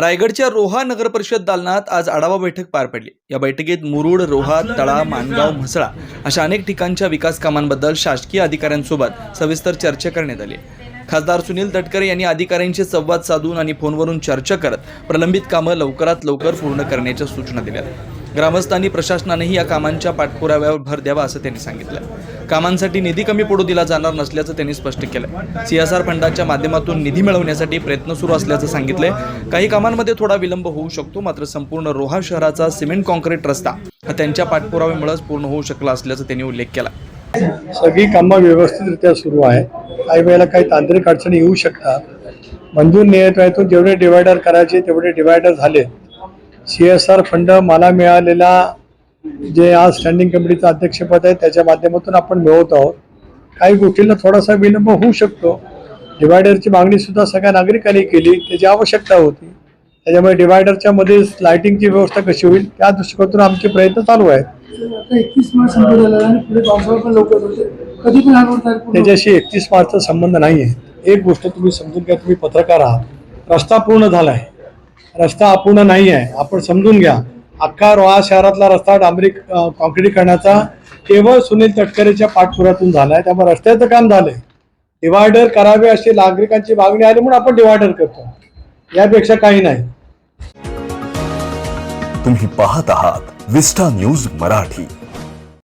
रायगडच्या रोहा नगर परिषद दालनात आज आढावा बैठक पार पडली. या बैठकीत मुरुड रोहा तळा माणगाव म्हसळा अशा अनेक ठिकाणच्या विकास कामांबद्दल शासकीय अधिकाऱ्यांसोबत सविस्तर चर्चा करण्यात आली. खासदार सुनील तटकरे यांनी अधिकाऱ्यांशी संवाद साधून आणि फोनवरून चर्चा करत प्रलंबित कामं लवकरात लवकर पूर्ण करण्याच्या सूचना दिल्या. ग्रामस्थांनी प्रशासनानेही या कामांच्या पाठपुराव्यावर भर द्यावा असं त्यांनी सांगितलं. कामांसाठी निधी कमी पडू दिला जाणार नसल्याचं त्यांनी स्पष्ट केलं सीएसआर फंडाच्या माध्यमातून निधी मिळवण्यासाठी प्रयत्न सुरू असल्याचं सांगितलंय. काही कामांमध्ये थोडा विलंब होऊ शकतो मात्र संपूर्ण रोहा शहराचा सिमेंट कॉन्क्रीट रस्ता हा त्यांच्या पाठपुराव्यामुळेच पूर्ण होऊ शकला असल्याचा त्यांनी उल्लेख केला. सगळी कामं व्यवस्थितरित्या सुरू आहे काही वेळेला काही तांत्रिक अडचणी येऊ शकतात. मंजूर नियतून जेवढे डिवायडर करायचे तेवढे डिवायडर झाले. सी एस आर फंड मला मिळालेला जे आज स्टँडिंग कमिटीचं अध्यक्षपद आहे त्याच्या माध्यमातून आपण मिळवत आहोत. काही गोष्टींना थोडासा विलंब होऊ शकतो. डिवायडरची मागणी सुद्धा सगळ्या नागरिकांनी केली. त्याची आवश्यकता होती. त्याच्यामुळे डिवायडरच्या मध्ये लाईटिंगची व्यवस्था कशी होईल त्या दृष्टिकोनातून आमचे प्रयत्न चालू आहेत. त्याच्याशी एकतीस मार्चचा संबंध नाही आहे. एक गोष्ट तुम्ही समजून घ्या तुम्ही पत्रकार आहात. रस्ता पूर्ण झाला आहे रस्ता अपूर्ण नाही आहे आपण समजून घ्या. अख्खा रोहा शहरातला रस्ता डांबरी अं, काँक्रिटीकरणाचा केवळ सुनील तटकरेच्या पाठपुरातून झाला आहे त्यामुळे रस्त्याचं काम झालंय. डिवायडर करावे अशी नागरिकांची मागणी आली म्हणून आपण डिवायडर करतो. यापेक्षा काही नाही. तुम्ही पाहत आहात विस्टा न्यूज मराठी.